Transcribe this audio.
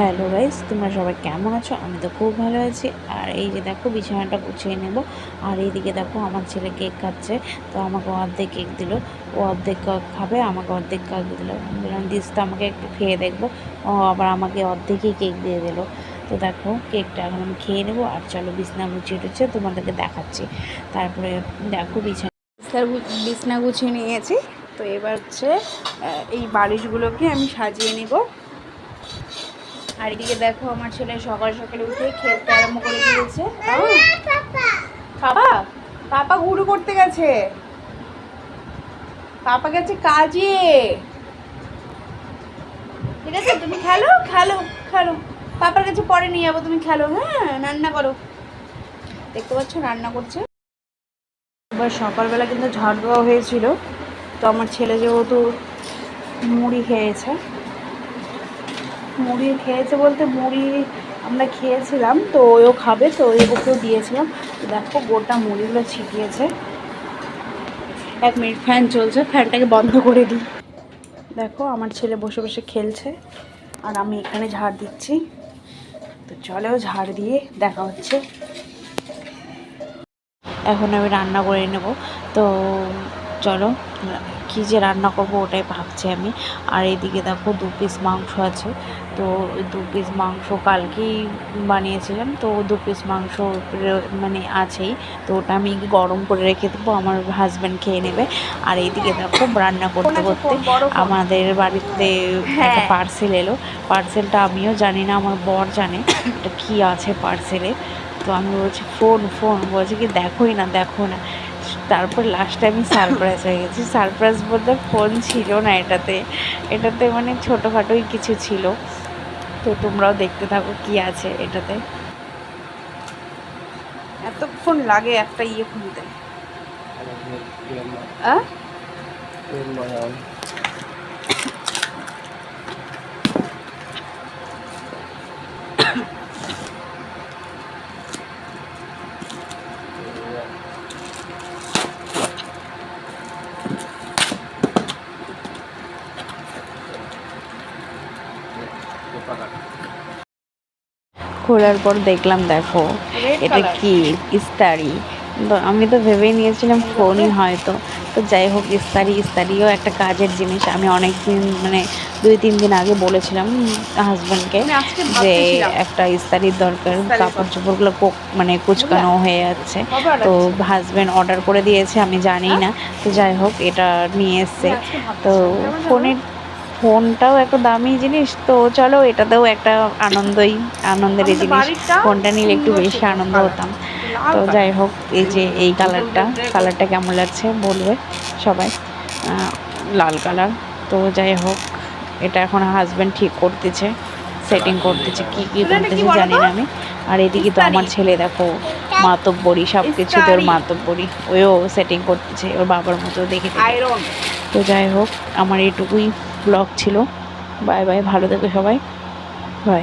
Hello guys, তোমরা সবাই কেমন আছো? আমি তো খুব ভালো আছি। আর এই যে দেখো, বিছানাটা গুছিয়ে নেব। আর এইদিকে দেখো, আমার ছেলে কেক খাচ্ছে। তো আমাকে অর্ধেক কেক দিল। ও অর্ধেক কেক খাবে, আমাকে অর্ধেক কেক দিল। বললাম, দিস তো আমাকে একটু খেয়ে দেখব। ও আবার আমাকে অর্ধেকই কেক দিয়ে দিল। তো দেখো, কেকটা এখন আমি খেয়ে নেব। আর চলো, বিছনা গুছিয়ে টুছিয়ে তোমাদেরকে দেখাচ্ছি। তারপরে দেখো, বিছানা বিছনা গুছিয়ে নিয়েছি। তো এবার হচ্ছে এই বালিশগুলোকে আমি সাজিয়ে নেব। আর এদিকে দেখো আমার ছেলে সকাল সকালে উঠে খেলতে আরম্ভ করে দিয়েছে। পাপা পাপা গুরু করতে গেছে। পাপা গেছে কাজে। ঠিক আছে, তুমি খেলো খেলো খেলো। পাপার কাছে পরে নিয়ে যাব, তুমি খেলো হ্যাঁ রান্না করো। দেখতে পাচ্ছ, রান্না করছে। এবার সকালবেলা কিন্তু ঝড় দেওয়া হয়েছিল, তো আমার ছেলে যেহেতু মুড়ি খেয়েছে মুড়ি খেয়েছে বলতে মুড়ি আমরা খেয়েছিলাম, তো ওও খাবে, তো ওকেও দিয়েছিলাম। দেখো গোটা মুড়িগুলো ছিটিয়েছে। এক মিনিট ফ্যান চলছে, ফ্যানটাকে বন্ধ করে দিই। দেখো আমার ছেলে বসে বসে খেলছে, আর আমি এখানে ঝাড় দিচ্ছি। তো চলেও ঝাড় দিয়ে দেখা হচ্ছে। এখন আমি রান্না করে নেব। তো চলো কী যে রান্না করব ওটাই ভাবছি আমি। আর এদিকে দেখো দু পিস মাংস আছে। তো দু পিস মাংস কালকেই বানিয়েছিলাম। তো দু পিস মাংস মানে আছেই। তো ওটা আমি গরম করে রেখে দেবো আমার হাজব্যান্ড খেয়ে নেবে। আর এইদিকে দেখো রান্না করতে করতে আমাদের বাড়িতে একটা পার্সেল এলো। পার্সেলটা আমিও জানি না আমার বর জানে। এটা কী আছে পার্সেলে তো আমি বলছি ফোন ফোন। বলছি কি দেখোই না দেখো না। তারপর লাস্টে আমি সারপ্রাইজ হয়ে গেছি। সারপ্রাইজ বলতে ফোন ছিল না এটাতে। এটাতে মানে ছোটোখাটোই কিছু ছিল। তো তোমরাও দেখতে থাকো কি আছে এটাতে। এতক্ষণ লাগে একটা ইয়ে খুলতে। আহ? খোলার পর দেখলাম দেখো এটা কি? ইস্তারি। তো আমি তো ভেবেই নিয়েছিলাম ফোনই হয়তো। তো যাই হোক ইস্তারি ইস্তারিও একটা কাজের জিনিস। আমি অনেক দিন মানে দুই তিন দিন আগে বলেছিলাম হাজব্যান্ডকে যে একটা ইস্তারির দরকার কাপড় চোপড়গুলো কোক- মানে কুচকানো হয়ে। যাচ্ছে। তো হাজব্যান্ড অর্ডার করে দিয়েছে আমি জানি না। তো যাই হোক এটা নিয়ে এসছে। তো ফোনের ফোনটাও একটা দামি জিনিস তো চলো এটাতেও একটা আনন্দই আনন্দেরই জিনিস। ফোনটা নিলে একটু বেশি আনন্দ হতাম। তো যাই হোক এই যে এই কালারটা কালারটা কেমন লাগছে বলবে সবাই। লাল কালার। তো যাই হোক এটা এখন হাজব্যান্ড ঠিক করতেছে সেটিং করতেছে কি কি করতেছে জানি না আমি। আর এদিকে তো আমার ছেলে দেখো মাতব্বরি সব কিছু তোর মাতব্বরি। ওও সেটিং করতেছে ওর বাবার মতো দেখে। তো যাই হোক আমার এটুকুই ব্লগ ছিল। বাই বাই ভালো থেকো সবাই। বাই